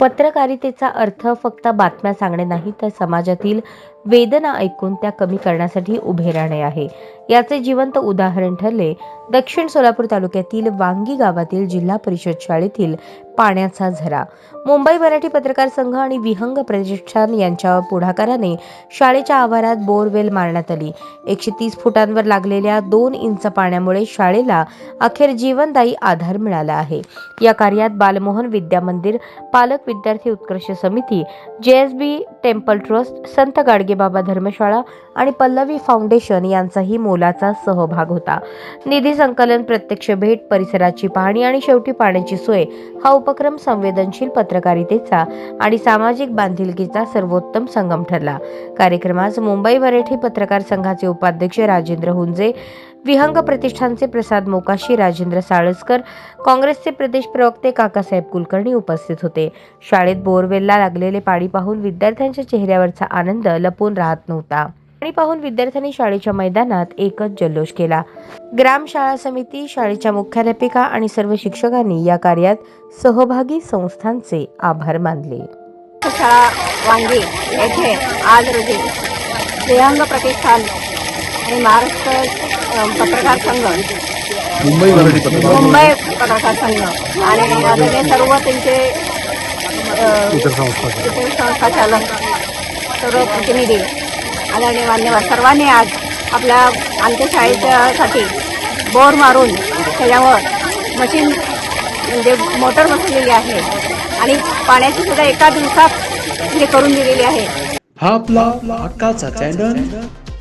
पत्रकारितेचा अर्थ फक्त बातम्या सांगणे नाही तर समाजातील वेदना ऐकून त्या कमी करण्यासाठी उभे राहणे आहे. याचे जिवंत उदाहरण ठरले दक्षिण सोलापूर तालुक्यातील वांगी गावातील जिल्हा परिषद शाळेतील पाण्याचा झरा. मुंबई मराठी पत्रकार संघ आणि विहंग प्रतिष्ठान यांच्या पुढाकाराने शाळेच्या आवारात बोरवेल मारण्यात आली. एकशे तीस फुटांवर लागलेल्या दोन इंच पाण्यामुळे शाळेला अखेर जीवनदायी आधार मिळाला आहे. या कार्यात बालमोहन विद्या मंदिर पालक विद्यार्थी उत्कर्ष समिती जेएसबी टेम्पल ट्रस्ट संत गाडगे गाडगेबाबा धर्मशाळा आणि पल्लवी फाउंडेशन यांचाही मोलाचा सहभाग होता. निधी संकलन प्रत्यक्ष भेट परिसराची पाहणी आणि शेवटी पाण्याची सोय हा उपक्रम संवेदनशील पत्रकारितेचा आणि सामाजिक बांधिलकीचा सर्वोत्तम संगम ठरला. कार्यक्रमास मुंबई मराठी पत्रकार संघाचे उपाध्यक्ष राजेंद्र हुंजे विहंग प्रतिष्ठानचे प्रसाद मोकाशी राजेंद्र साळसकर काँग्रेसचे प्रदेश प्रवक्ते काकासाहेब कुलकर्णी उपस्थित होते. शाळेत बोरवेलला लागलेले पाणी पाहून विद्यार्थ्यांच्या चेहऱ्यावरचा आनंद लपून राहत नव्हता. पाणी पाहून विद्यार्थ्यांनी शाळेच्या मैदानात एकच जल्लोष केला. ग्राम शाळा समिती शाळेच्या मुख्याध्यापिका आणि सर्व शिक्षकांनी या कार्यात सहभागी संस्थांचे आभार मानले. शाळा वांगे येथे आज रोजी श्रेयांग प्रतिष्ठान आणि महाराष्ट्र पत्रकार संघ. मुंबई मराठी पत्रकार मुंबई पत्रकार संघ. आणि आदरणीय सर्व त्यांचे इतर संस्था चालक सर्व प्रतिनिधी आदरणीय मान्यवर सर्वांनी आज आपल्या आमच्या शाळेच्यासाठी बोर मारून त्याच्यावर मशीन म्हणजे मोटर बसवलेली आहे. आणि पाण्याची सुद्धा एका दिवसात हे करून दिलेली आहे. हा आपला हक्काचा चॅनल